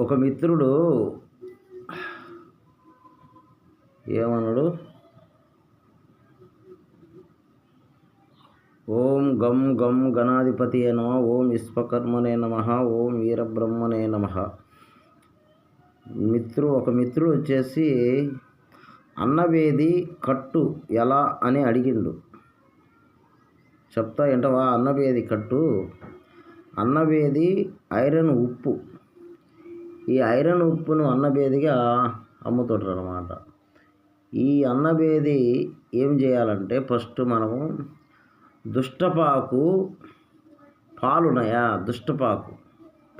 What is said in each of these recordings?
ఒక మిత్రుడు ఏమన్నాడు? ఓం గం గం గణాధిపతి నమ ఓం విశ్వకర్మనే నమ ఓం వీరబ్రహ్మనే నమ. మిత్రు ఒక మిత్రుడు వచ్చేసి అన్నవేది కట్టు ఎలా అని అడిగిండు. చెప్తా ఏంటవా అన్నవేది కట్టు అన్నవేది ఐరన్ ఉప్పు. ఈ ఐరన్ ఉప్పును అన్నబేదిగా అమ్ముతుంటారు అనమాట ఈ అన్నబేది ఏం చేయాలంటే ఫస్ట్ మనము దుష్టపాకు పాలున్నాయా? దుష్టపాకు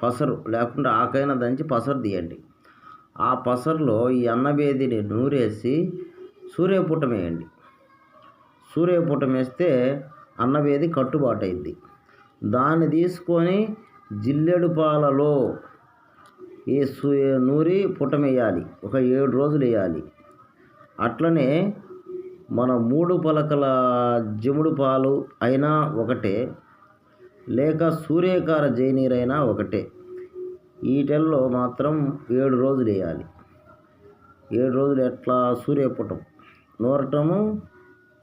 పసరు లేకుంటే ఆకైనా దంచి పసరు తీయండి. ఆ పసరులో ఈ అన్నబేదిని నూరేసి సూర్యపుటం వేయండి. సూర్యపుటం వేస్తే అన్నబేది కట్టుబాటు అయింది దాన్ని తీసుకొని జిల్లెడు పాలలో ఈ నూరి పుటం వేయాలి ఒక ఏడు రోజులు వేయాలి అట్లనే మన మూడు పలకల జముడు పాలు అయినా ఒకటే లేక సూర్యకార జైనీరైనా ఒకటే. ఈటెల్లో మాత్రం ఏడు రోజులు వేయాలి ఏడు రోజులు ఎట్లా? సూర్యపుటం. నూరటము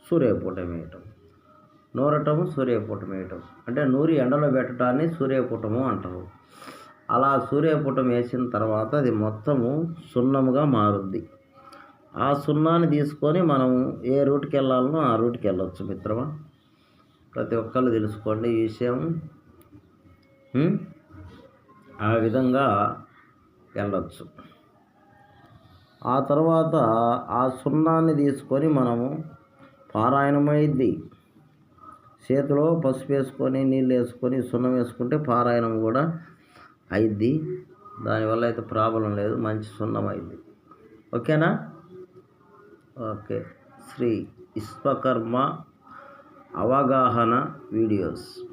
సూర్యపుటం వేయటం నూరటము సూర్యపుటం వేయటం అంటే నూరి ఎండలో పెట్టడాన్ని సూర్యపుటము అంటారు. అలా సూర్యపుటం వేసిన తర్వాత అది మొత్తము సున్నముగా మారుద్ది. ఆ సున్నాన్ని తీసుకొని మనం ఏ రూట్కి వెళ్ళాలనో ఆ రూట్కి వెళ్ళొచ్చు మిత్రమా. ప్రతి ఒక్కళ్ళు తెలుసుకోండి ఈ విషయం. ఆ విధంగా వెళ్ళొచ్చు. ఆ తర్వాత ఆ సున్నాన్ని తీసుకొని మనము పారాయణమైద్ది చేతిలో పసుపు వేసుకొని నీళ్ళు వేసుకొని సున్నం వేసుకుంటే పారాయణం కూడా అయిద్ది దానివల్ల అయితే ప్రాబ్లం లేదు. మంచి సున్నం అయింది. ఓకేనా? ఓకే. శ్రీ విశ్వకర్మ అవగాహన వీడియోస్.